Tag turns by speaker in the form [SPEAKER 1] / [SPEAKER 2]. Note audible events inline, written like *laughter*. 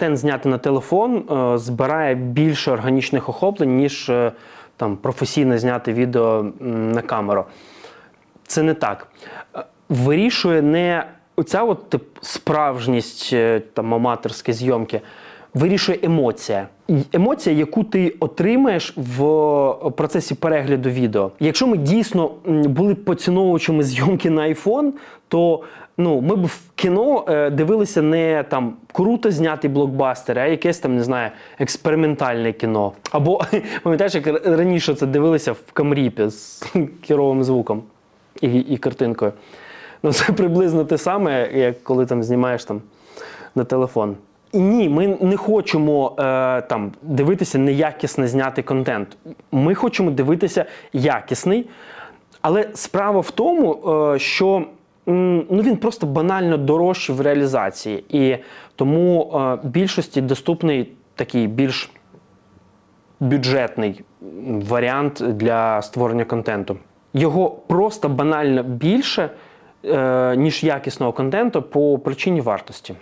[SPEAKER 1] контент зняти на телефон е, збирає більше органічних охоплень, ніж е, там професійно зняти відео на камеру. Це не так. Е, Вирішує не оця от тип, справжність там аматорської зйомки. Вирішує емоція. Емоція, яку ти отримаєш в процесі перегляду відео. Якщо ми дійсно були поціновувачами зйомки на iPhone, то ну, ми б в кіно е, дивилися не там круто знятий блокбастер, а якесь там, не знаю, експериментальне кіно. Або *laughs* пам'ятаєш, як раніше це дивилися в камріпі з *laughs* керовим звуком і, і картинкою. Ну, це приблизно те саме, як коли там знімаєш там на телефон. І ні, ми не хочемо е, там дивитися неякісно знятий контент. Ми хочемо дивитися якісний. Але справа в тому, е, що ну, він просто банально дорожчий в реалізації. І тому е, більшості доступний такий більш бюджетний варіант для створення контенту. Його просто банально більше, е, ніж якісного контенту по причині вартості.